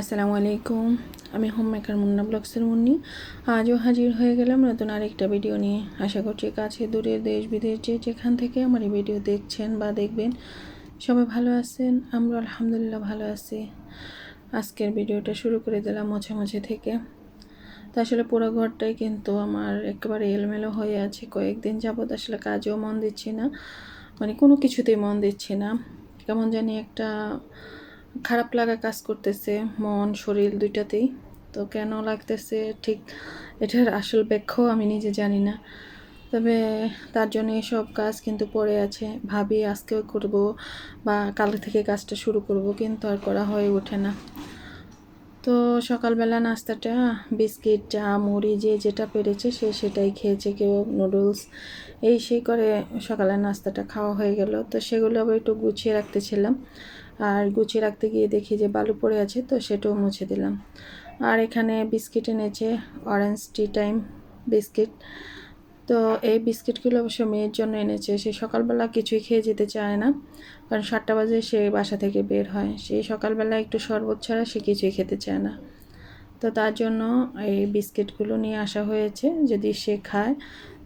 আসসালামু আলাইকুম। আমি হোম মেকার মুন্না ব্লগসের মুন্নি। আজও হাজির হয়ে গেলাম নতুন আরেকটা ভিডিও নিয়ে। আশা করছি কাছে দূরে দেশ, বিদেশ যে যেখান থেকে আমার এই ভিডিও দেখছেন বা দেখবেন, সবাই ভালো আছেন আমরা আলহামদুলিল্লাহ ভালো আছি। আজকের ভিডিওটা শুরু করে দিলাম মাঝে মাঝে থেকে। তা আসলে পুরো ঘরটাই কিন্তু আমার একেবারে এলোমেলো হয়ে আছে। কয়েকদিন যাবৎ আসলে কাজেও মন দিচ্ছি না। মানে কোনো কিছুতেই মন দিচ্ছি না। কেমন জানি একটা খারাপ লাগা কাজ করতেছে, মন, শরীর দুইটাতেই। তো কেন লাগতেছে ঠিক এটার আসল ব্যাখ্যাও আমি নিজে জানি না। তবে তার জন্য এসব কাজ কিন্তু পড়ে আছে। ভাবি আজকেও করব বা কাল থেকে কাজটা শুরু করব, কিন্তু আর করা হয়ে ওঠে না। তো সকালবেলা নাস্তাটা, বিস্কিট, চা, মুড়ি, যে যেটা পেরেছে সে সেটাই খেয়েছে, কেউ নুডলস, এই সেই করে সকালের নাস্তাটা খাওয়া হয়ে গেল। তো সেগুলো আবার একটু গুছিয়ে রাখতেছিলাম। আর গুছিয়ে রাখতে গিয়ে দেখি যে বালু পড়ে আছে, তো সেটাও মুছে দিলাম। আর এখানে বিস্কিট এনেছে অরেঞ্জ টি টাইম বিস্কিট। তো এই বিস্কিটগুলো অবশ্য মেয়ের জন্য এনেছে, সে সকালবেলা কিছুই খেয়ে যেতে চায় না, কারণ সাতটা বাজে সে বাসা থেকে বের হয়। সেই সকালবেলা একটু শরবত ছাড়া সে কিছুই খেতে চায় না। তো তার জন্য এই বিস্কিটগুলো নিয়ে আসা হয়েছে, যদি সে খায়।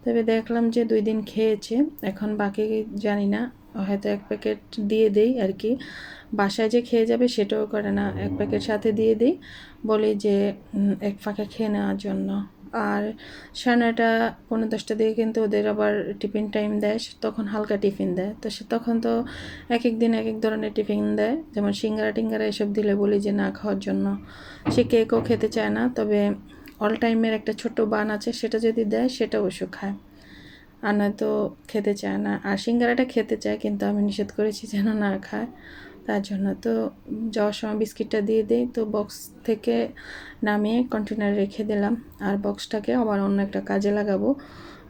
তবে দেখলাম যে দুই দিন খেয়েছে, এখন বাকি জানি না হয়তো এক প্যাকেট দিয়ে দেই আর কি বাসায় যে খেয়ে যাবে সেটাও করে না, এক প্যাকেট সাথে দিয়ে দিই। বলি যে এক ফাঁকে খেয়ে নেওয়ার জন্য। আর সাড়ে নয়টা পনেরো দশটা দিয়ে কিন্তু ওদের আবার টিফিন টাইম দেয়। তখন হালকা টিফিন দেয়। তো সে তখন তো এক এক দিন এক এক ধরনের টিফিন দেয়। যেমন সিঙ্গারা টিঙ্গারা এসব দিলে বলি যে, না খাওয়ার জন্য। সে কেকও খেতে চায় না, তবে অল টাইমের একটা ছোট বান আছে, সেটা যদি দেয় সেটা অবশ্য খায়। আর নয়তো খেতে চায় না। আর সিঙ্গারাটা খেতে চায়, কিন্তু আমি নিষেধ করেছি যেন না খায়। তার জন্য তো যাওয়ার সময় বিস্কিটটা দিয়ে দিই। তো বক্স থেকে নামিয়ে কন্টেনারে রেখে দিলাম। আর বক্সটাকে আবার অন্য একটা কাজে লাগাবো।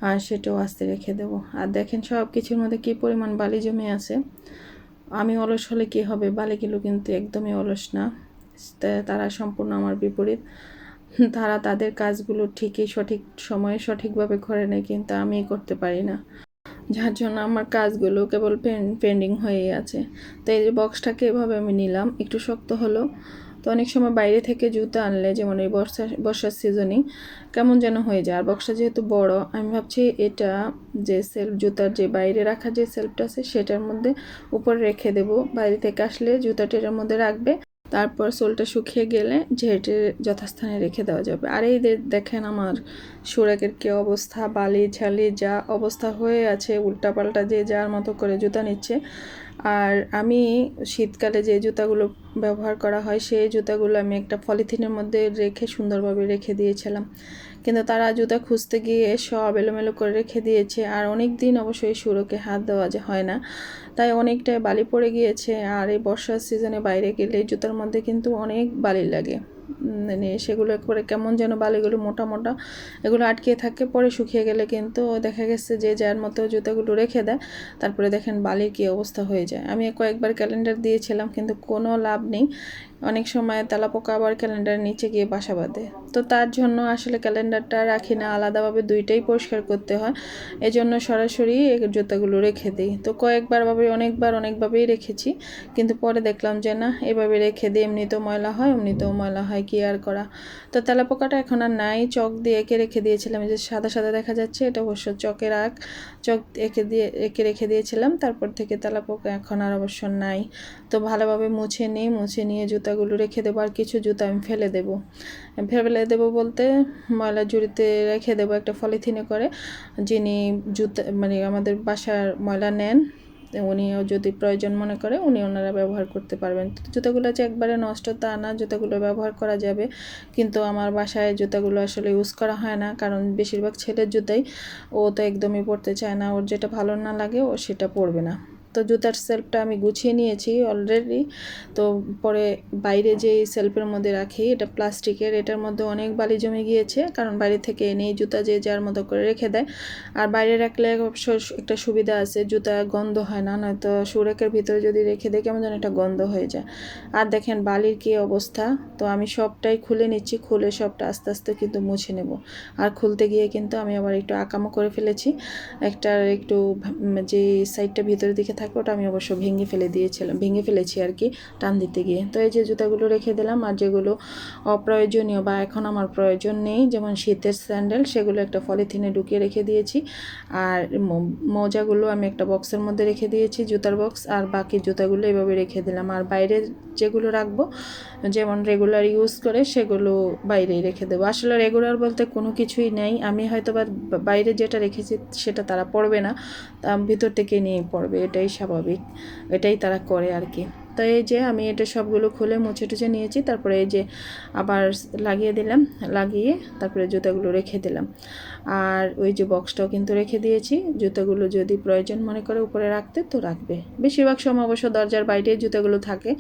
আর সেটাও আস্তে রেখে দেবো। আর দেখেন সব কিছুর মধ্যে কী পরিমাণ বালি জমে আছে। আমি অলস হলে কী হবে? বালিগুলো কিন্তু একদমই অলস না। তারা সম্পূর্ণ আমার বিপরীত। তারা তাদের কাজগুলো ঠিকই সঠিক সময়ে সঠিকভাবে করে নেয়, কিন্তু আমি করতে পারি না। যার জন্য আমার কাজগুলো কেবল পেন্ডিং হয়েই আছে। তো এই যে বক্সটাকে এভাবে আমি নিলাম, একটু শক্ত হলো। তো অনেক সময় বাইরে থেকে জুতো আনলে, যেমন এই বর্ষা বর্ষার সিজনই কেমন যেন হয়ে যায়। আর বক্সটা যেহেতু বড়, আমি ভাবছি এটা যে সেলফ জুতার যে বাইরে রাখা যে সেলফটা আছে, সেটার মধ্যে উপরে রেখে দেব। বাইরে থেকে আসলে জুতাটা এটার মধ্যে রাখবে। তারপর সোলটা শুকিয়ে গেলে ঝেঁটে যথাস্থানে রেখে দেওয়া যাবে। আর এই দেখেন আমার সুরাকের কী অবস্থা? বালি, ঝালি, যা অবস্থা হয়ে আছে, উল্টাপাল্টা যে যার মতো করে জুতা নিচ্ছে আর আমি শীতকালে যে জুতাগুলো ব্যবহার করা হয়, সেই জুতাগুলো আমি একটা পলিথিনের মধ্যে রেখে সুন্দরভাবে রেখে দিয়েছিলাম। কিন্তু তারা জুতা খুঁজতে গিয়ে সব এলোমেলো করে রেখে দিয়েছে আর অনেক দিন অবশ্যই সুরকে হাত দেওয়া যে হয় না। তাই অনেকটাই বালি পড়ে গিয়েছে আর এই বর্ষার সিজনে বাইরে গেলে জুতার মধ্যে কিন্তু অনেক বালি লাগে। মানে সেগুলো একবারে কেমন যেন বালিগুলো মোটা মোটা এগুলো আটকে থাকে, পরে শুকিয়ে গেলে কিন্তু দেখা গেছে যে যার মতো জুতাগুলো রেখে দেয়, তারপরে দেখেন বালির কী অবস্থা হয়ে যায়। আমি কয়েকবার ক্যালেন্ডার দিয়েছিলাম কিন্তু কোনো লাভ নেই। অনেক সময় তেলাপোকা আবার ক্যালেন্ডার নিচে গিয়ে বাসা বাঁধে। তো তার জন্য আসলে ক্যালেন্ডারটা রাখি না, আলাদাভাবে দুইটাই পরিষ্কার করতে হয়। এজন্য সরাসরি জুতাগুলো রেখে দিই। তো কয়েকবার ভাবে, অনেকবার অনেকভাবেই রেখেছি। কিন্তু পরে দেখলাম যে না, এভাবে রেখে দিই এমনিতেও ময়লা হয়, এমনিতেও ময়লা হয়, কি আর করা? তো তেলাপোকাটা এখন আর নাই। চক দিয়ে এঁকে রেখে দিয়েছিলাম যে সাদা সাদা দেখা যাচ্ছে, এটা অবশ্য চকের আগ। চক এঁকে দিয়ে, এঁকে রেখে দিয়েছিলাম, তারপর থেকে তেলাপোকা এখন আর অবশ্য নাই। তো ভালোভাবে মুছে নিই, মুছে নিয়ে জুতাগুলো রেখে দেবো আর কিছু জুতা আমি ফেলে দেবো। ফেলে দেবো বলতে ময়লা জুড়িতে রেখে দেবো একটা পলিথিনে করে। যিনি জুতা মানে আমাদের বাসার ময়লা নেন, উনিও যদি প্রয়োজন মনে করে উনি ওনারা ব্যবহার করতে পারবেন। জুতাগুলো যে একবারে নষ্ট তা না, জুতাগুলো ব্যবহার করা যাবে। কিন্তু আমার বাসায় জুতাগুলো আসলে ইউজ করা হয় না, কারণ বেশিরভাগ ছেলের জুতাই ও তো একদমই পড়তে চায় না, ওর যেটা ভালো না লাগে ও সেটা পরবে না। তো জুতার সেলফটা আমি গুছিয়ে নিয়েছি অলরেডি তো পরে বাইরে যে সেলফের মধ্যে রাখি, এটা প্লাস্টিকের, এটার মধ্যে অনেক বালি জমে গিয়েছে, কারণ বাইরে থেকে এনে জুতা যে যার মতো করে রেখে দেয়। আর বাইরে রাখলে অবশ্য একটা সুবিধা আছে, জুতা গন্ধ হয় না, নয়তো সুরেকের ভিতরে যদি রেখে দেয়, কেমন যেন একটা গন্ধ হয়ে যায়। আর দেখেন বালির কী অবস্থা, তো আমি সবটাই খুলে নিচ্ছি, খুলে সবটা আস্তে আস্তে কিন্তু মুছে নেব। আর খুলতে গিয়ে কিন্তু আমি আবার একটু আকামো করে ফেলেছি। একটা একটু যে সাইডটা ভিতরের দিকে থাকে, ওটা আমি অবশ্য ভেঙে ফেলে দিয়েছিলাম, ভেঙে ফেলেছি আর কি, টান দিতে গিয়ে। তো এই যে জুতাগুলো রেখে দিলাম, আর যেগুলো অপ্রয়োজনীয় বা এখন আমার প্রয়োজন নেই, যেমন শীতের স্যান্ডেল, সেগুলো একটা পলিথিনে ঢুকিয়ে রেখে দিয়েছি। আর মোজাগুলো আমি একটা বক্সের মধ্যে রেখে দিয়েছি, জুতার বক্স, আর বাকি জুতাগুলো এভাবে রেখে দিলাম। আর বাইরে যেগুলো রাখব যেমন রেগুলার ইউজ করে সেগুলো বাইরেই রেখে দেবো। আসলে রেগুলার বলতে কোনো কিছুই নেই। আমি হয়তো বা, বাইরে যেটা রেখেছি সেটা তারা পড়বে না। ভিতর থেকে নিয়ে পড়বে। এটাই স্বাভাবিক। এটাই তারা করে আর কি। তো এই যে আমি এটা সবগুলো খুলে মুছে টুছে নিয়েছি, তারপরে এই যে আবার লাগিয়ে দিলাম, লাগিয়ে তারপরে জুতাগুলো রেখে দিলাম। আর ওই যে বক্সটাও কিন্তু রেখে দিয়েছি, জুতাগুলো যদি প্রয়োজন মনে করে উপরে রাখতে তো রাখবে। বেশিরভাগ সময় অবশ্য দরজার বাইরে জুতাগুলো থাকে,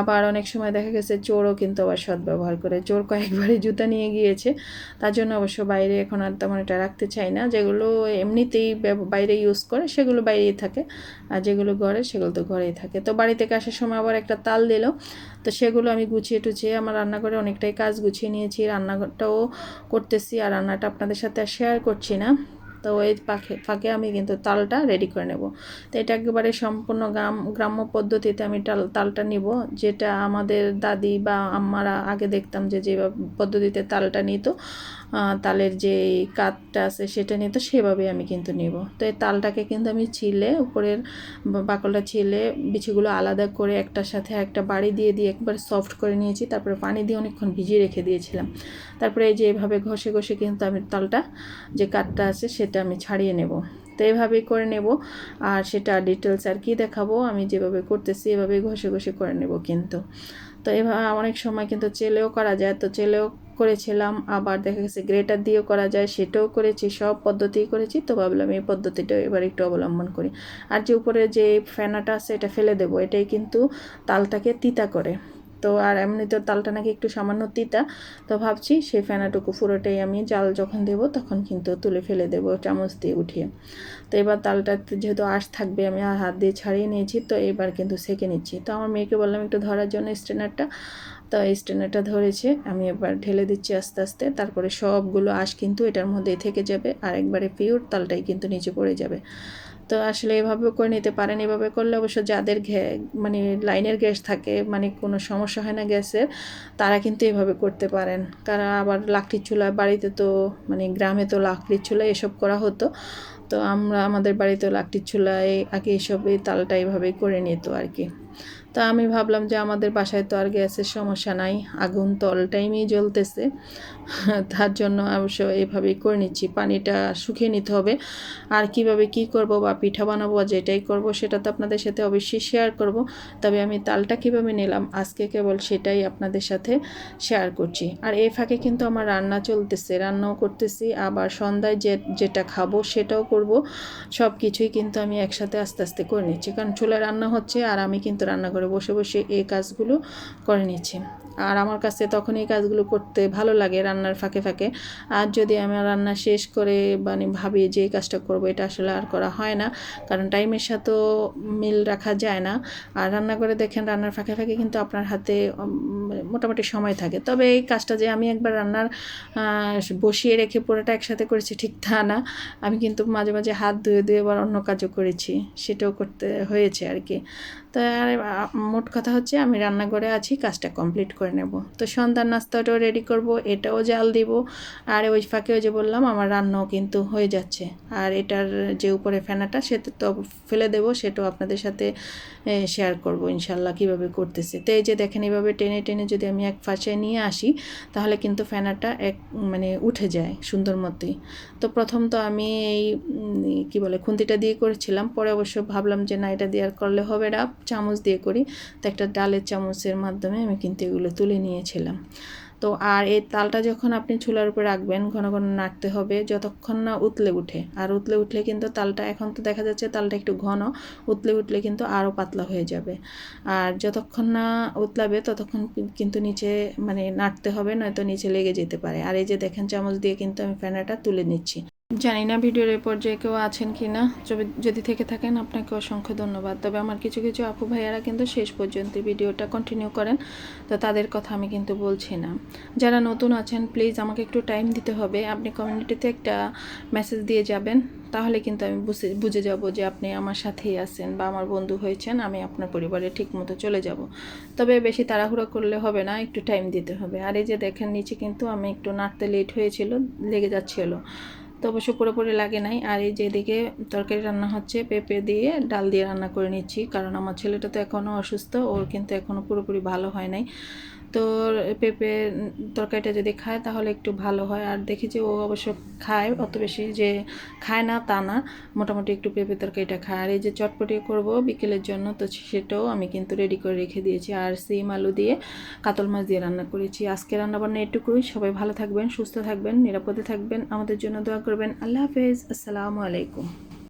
আবার অনেক সময় দেখা গেছে চোরও কিন্তু আবার সদ্ব্যবহার করে। চোর কয়েকবারই জুতা নিয়ে গিয়েছে, তার জন্য অবশ্য বাইরে এখন আর তেমন এটা রাখতে চাই না। যেগুলো এমনিতেই বাইরে ইউজ করে, সেগুলো বাইরেই থাকে, আর যেগুলো ঘরে সেগুলো তো ঘরেই থাকে। তো বাড়ি থেকে আসার আবার একটা তাল দিল। তো সেগুলো আমি গুছিয়ে টুছিয়ে আমার রান্নাঘরে অনেকটাই কাজ গুছিয়ে নিয়েছি। রান্নাঘরটাও করতেছি আর রান্নাটা আপনাদের সাথে শেয়ার করছি না। তো ওই পাখে, ফাঁকে আমি কিন্তু তালটা রেডি করে নেব। তো এটা একেবারে সম্পূর্ণ গ্রাম, গ্রাম্য পদ্ধতিতে আমি তাল তালটা নিব। যেটা আমাদের দাদি বা আম্মারা আগে দেখতাম যে যে পদ্ধতিতে তালটা নিত তালের যে কাঠটা আছে সেটা নিত সেভাবে আমি কিন্তু নিব। তো এই তালটাকে কিন্তু আমি ছিলে, উপরের বাকলটা ছিলে, বিচিগুলো আলাদা করে একটার সাথে একটা বাড়ি দিয়ে দিয়ে একবার সফট করে নিয়েছি, তারপরে পানি দিয়ে অনেকক্ষণ ভিজিয়ে রেখে দিয়েছিলাম। তারপরে এই যে এভাবে ঘষে ঘষে কিন্তু আমি তালটা, যে কাঠটা আছে সেটা আমি ছাড়িয়ে নেব। তো এভাবেই করে নেব, আর সেটা ডিটেলস আর কি দেখাবো, আমি যেভাবে করতেছি এভাবেই ঘষে ঘষে করে নেব কিন্তু। তো এভাবে অনেক সময় কিন্তু চেলেও করা যায়, তো চেলেও করেছিলাম, আবার দেখা গেছে গ্রেটার দিয়েও করা যায়, সেটাও করেছি, সব পদ্ধতি করেছি, তো ভাবলাম এই পদ্ধতিটা এবার একটু অবলম্বন করি। আর যে উপরে যে ফেনাটা আছে, এটা ফেলে দেবো, এটাই কিন্তু তালটাকে তিতা করে। তো আর এমনিতেও তালটা নাকি একটু সামান্য তিতা, তো ভাবছি সেই ফেনাটুকু পুরোটাই আমি জাল যখন দেব তখন কিন্তু তুলে ফেলে দেবো চামচ দিয়ে উঠিয়ে। তো এবার তালটা যেহেতু আঁশ থাকবে আমি হাত দিয়ে ছাড়িয়ে নিয়েছি, তো এবার কিন্তু সেঁকে নিচ্ছি। তো আমার মেয়েকে বললাম একটু ধরার জন্য স্ট্রেনারটা, তো এই স্ট্রেনারটা ধরেছে, আমি এবার ঢেলে দিচ্ছি আস্তে আস্তে, তারপরে সবগুলো আঁশ কিন্তু এটার মধ্যেই থেকে যাবে, আর একবারে পিওর তালটাই কিন্তু নিচে পড়ে যাবে। তো আসলে এভাবেও করে নিতে পারেন। এভাবে করলে অবশ্য যাদের ঘ্যা মানে লাইনের গ্যাস থাকে মানে কোনো সমস্যা হয় না গ্যাসের, তারা কিন্তু এভাবে করতে পারেন। কারণ আবার লাকড়ির চুলা বাড়িতে তো মানে গ্রামে তো লাকড়ির চুলা এসব করা হতো। তো আমরা, আমাদের বাড়িতে লাকড়ির চুলায় আগে এসব তালটা এইভাবেই করে নিত আর কি। তা আমি ভাবলাম যে আমাদের বাসায় তো আর গ্যাসের সমস্যা নাই, আগুন তো অল টাইমই জ্বলতেছে। তার জন্য অবশ্য এইভাবেই করে নিচ্ছি, পানিটা শুকিয়ে নিতে হবে। আর কীভাবে কি করব বা পিঠা বানাবো যেটাই করব সেটা তো আপনাদের সাথে অবশ্যই শেয়ার করব। তবে আমি তালটা কীভাবে নিলাম আজকে কেবল সেটাই আপনাদের সাথে শেয়ার করছি। আর এই ফাঁকে কিন্তু আমার রান্না চলতেছে, রান্নাও করতেছি, আবার সন্ধ্যায় যে, যেটা খাব সেটাও করব। সব কিছুই কিন্তু আমি একসাথে আস্তে আস্তে করে নিচ্ছি, কারণ চুলায় রান্না হচ্ছে আর আমি কিন্তু রান্নাঘরে বসে বসে এই কাজগুলো করে নিচ্ছি। আর আমার কাছে তখন এই কাজগুলো করতে ভালো লাগে রান্নার ফাঁকে ফাঁকে। আর যদি আমি রান্না শেষ করে মানে ভাবি যে এই কাজটা করব, এটা আসলে আর করা হয় না। কারণ টাইমের সাথেও মিল রাখা যায় না। আর রান্না করে দেখেন রান্নার ফাঁকে ফাঁকে কিন্তু আপনার হাতে মোটামুটি সময় থাকে। তবে এই কাজটা যে আমি একবার রান্নার বসিয়ে রেখে পুরোটা একসাথে করেছি ঠিক তা না। আমি কিন্তু মাঝে মাঝে হাত ধুয়ে ধুয়ে আবার অন্য কাজও করেছি। সেটাও করতে হয়েছে আর কি। তো আর মোট কথা হচ্ছে আমি রান্নাঘরে আছি, কাজটা কমপ্লিট করে নেব। তো সন্ধ্যার নাস্তাটাও রেডি করব, এটাও জাল দিব। আর ওই ফাঁকে ওই যে বললাম, আমার রান্নাও কিন্তু হয়ে যাচ্ছে। আর এটার যে উপরে ফেনাটা, সেটা তো ফেলে দেবো, সেটাও আপনাদের সাথে শেয়ার করব ইনশাল্লাহ কীভাবে করতেছে। তো এই যে দেখেন এইভাবে টেনে টেনে যদি আমি এক পাশে নিয়ে আসি, তাহলে কিন্তু ফেনাটা এক মানে উঠে যায় সুন্দর মতোই। তো প্রথম তো আমি এই কি বলে, খুন্তিটা দিয়ে করেছিলাম। পরে অবশ্য ভাবলাম যে না, এটা দিয়ে আর করলে হবে না, চামচ দিয়ে করি। তো একটা ডালের চামচের মাধ্যমে আমি কিন্তু এগুলো তুলে নিয়েছিলাম। তো আর এই তালটা যখন আপনি চুলার উপর রাখবেন, ঘন ঘন নাড়তে হবে, যতক্ষণ না উতলে উঠে। আর উতলে উঠলে কিন্তু তালটা, এখন তো দেখা যাচ্ছে তালটা একটু ঘন, উতলে উঠলে কিন্তু আরও পাতলা হয়ে যাবে। আর যতক্ষণ না উতলাবে, ততক্ষণ কিন্তু নিচে মানে নাড়তে হবে, নয়তো নিচে লেগে যেতে পারে। আর এই যে দেখেন, চামচ দিয়ে কিন্তু আমি ফেনাটা তুলে নিচ্ছি। জানি না ভিডিওর এই পর্যায়ে কেউ আছেন কি না। যদি থেকে থাকেন, আপনাকে অসংখ্য ধন্যবাদ। তবে আমার কিছু কিছু আপু ভাইয়ারা কিন্তু শেষ পর্যন্ত ভিডিওটা কন্টিনিউ করেন, তো তাদের কথা আমি কিন্তু বলছি না। যারা নতুন আছেন প্লিজ আমাকে একটু টাইম দিতে হবে। আপনি কমিউনিটিতে একটা মেসেজ দিয়ে যাবেন, তাহলে কিন্তু আমি বুঝে বুঝে যাব যে আপনি আমার সাথেই আছেন বা আমার বন্ধু হয়েছেন, আমি আপনার পরিবারে ঠিক মতো চলে যাব। তবে বেশি তাড়াহুড়ো করলে হবে না, একটু টাইম দিতে হবে। আর এই যে দেখেন, নিচে কিন্তু আমি একটু নাড়তে লেট হয়েছিল, লেগে যাচ্ছিল। তো অবশ্য পুরোপুরি লাগে নাই। আর এই যেদিকে তরকারি রান্না হচ্ছে, পেঁপে দিয়ে ডাল দিয়ে রান্না করে নিচ্ছি। কারণ আমার ছেলেটা তো এখনও অসুস্থ, ওর কিন্তু এখনও পুরোপুরি ভালো হয় নাই। তো পেঁপে তরকারিটা যদি খায় তাহলে একটু ভালো হয়। আর দেখি যে ও অবশ্য খায় অত বেশি যে খায় না তা না, মোটামুটি একটু পেঁপে তরকারিটা খায়। আর এই যে চটপটি করব বিকেলের জন্য, তো সেটাও আমি কিন্তু রেডি করে রেখে দিয়েছি। আর সিম আলু দিয়ে কাতল মাছ দিয়ে রান্না করেছি। আজকে রান্নাবান্না এটুকুই। সবাই ভালো থাকবেন, সুস্থ থাকবেন, নিরাপদে থাকবেন। আমাদের জন্য দোয়া করবেন। আল্লাহ হাফেজ। আসসালামু আলাইকুম।